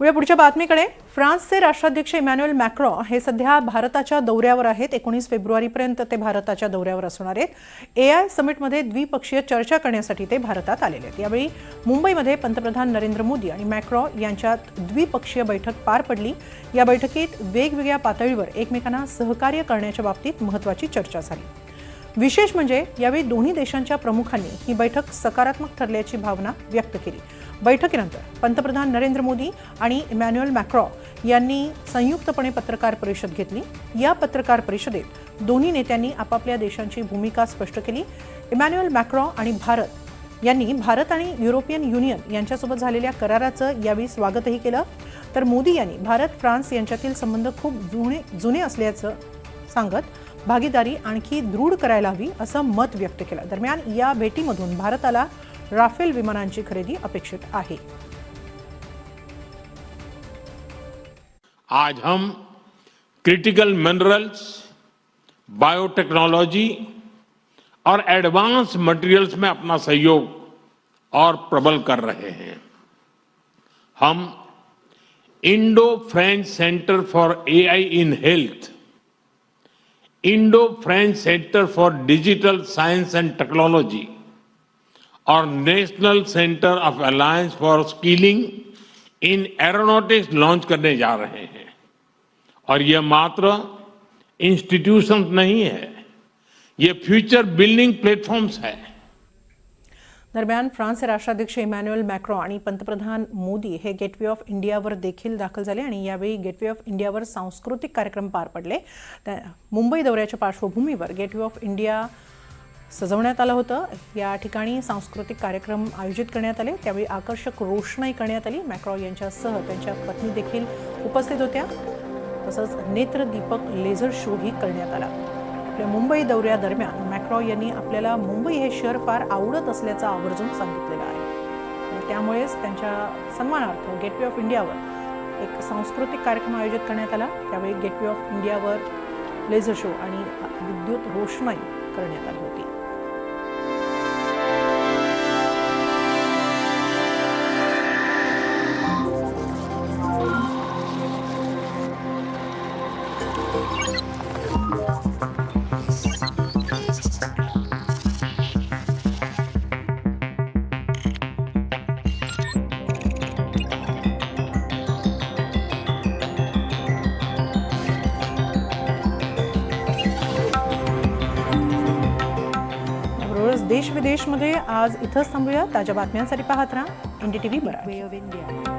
पुढे पुढच्या बातमीकडे. फ्रान्सचे राष्ट्राध्यक्ष इमॅन्युएल मॅक्रॉ हे सध्या भारताच्या दौऱ्यावर आहेत. एकोणीस फेब्रुवारीपर्यंत ते भारताच्या दौऱ्यावर असणार आहेत. ए आय समिटमध्ये द्विपक्षीय चर्चा करण्यासाठी ते भारतात आलेले आहेत. यावेळी मुंबईमध्ये पंतप्रधान नरेंद्र मोदी आणि मॅक्रॉ यांच्यात द्विपक्षीय बैठक पार पडली. या बैठकीत वेगवेगळ्या पातळीवर एकमेकांना सहकार्य करण्याच्या बाबतीत महत्त्वाची चर्चा झाली. विशेष म्हणजे यावेळी दोन्ही देशांच्या प्रमुखांनी ही बैठक सकारात्मक ठरल्याची भावना व्यक्त केली. बैठकीनंतर पंतप्रधान नरेंद्र मोदी आणि इमॅन्युएल मॅक्रॉ यांनी संयुक्तपणे पत्रकार परिषद घेतली. या पत्रकार परिषदेत दोन्ही नेत्यांनी आपापल्या देशांची भूमिका स्पष्ट केली. इमॅन्युएल मॅक्रॉ आणि भारत यांनी भारत आणि युरोपियन युनियन यांच्यासोबत झालेल्या कराराचं यावेळी स्वागतही केलं. तर मोदी यांनी भारत फ्रान्स यांच्यातील संबंध खूप जुने जुने असल्याचं सांगत भागीदारी आणखी दृढ करायला हवी असं मत व्यक्त केलं. दरम्यान या भेटीमधून भारताला राफेल विमानांची खरेदी अपेक्षित आहे. आज हम क्रिटिकल मिनरल्स बायोटेक्नोलॉजी और एडवांस मटेरियल्स में अपना सहयोग और प्रबल कर रहे हैं। हम Indo French centre for AI in health Indo French centre for digital science and technology और national centre of alliance for skilling in aeronautics launch करने जा रहे हैं। और यह मात्र इंस्टीट्यूशन नहीं है, ये फ्यूचर बिल्डिंग प्लेटफॉर्म्स है। दरम्यान फ्रान्सचे राष्ट्राध्यक्ष इमॅन्युएल मॅक्रॉ आणि पंतप्रधान मोदी हे गेटवे ऑफ इंडियावर देखील दाखल झाले आणि यावेळी गेटवे ऑफ इंडियावर सांस्कृतिक कार्यक्रम पार पडले. त्या मुंबई दौऱ्याच्या पार्श्वभूमीवर गेटवे ऑफ इंडिया सजवण्यात आलं होतं. या ठिकाणी सांस्कृतिक कार्यक्रम आयोजित करण्यात आले. त्यावेळी आकर्षक रोषणाई करण्यात आली. मॅक्रॉ यांच्यासह त्यांच्या पत्नी देखील उपस्थित होत्या. तसंच नेत्रदीपक लेझर शोही करण्यात आला. आपल्या मुंबई दौऱ्यादरम्यान मॅक्रॉ यांनी आपल्याला मुंबई हे शहर फार आवडत असल्याचं आवर्जून सांगितलेलं आहे. आणि त्यामुळेच त्यांच्या सन्मानार्थ गेटवे ऑफ इंडियावर एक सांस्कृतिक कार्यक्रम आयोजित करण्यात आला. त्यावेळी गेटवे ऑफ इंडियावर लेझर शो आणि विद्युत रोषणाई करण्यात आली होती. देश विदेशमध्ये आज इथंच थांबूया ताज्या बातम्यांसाठी पाहत राहा. N D T V Marathi. way of India.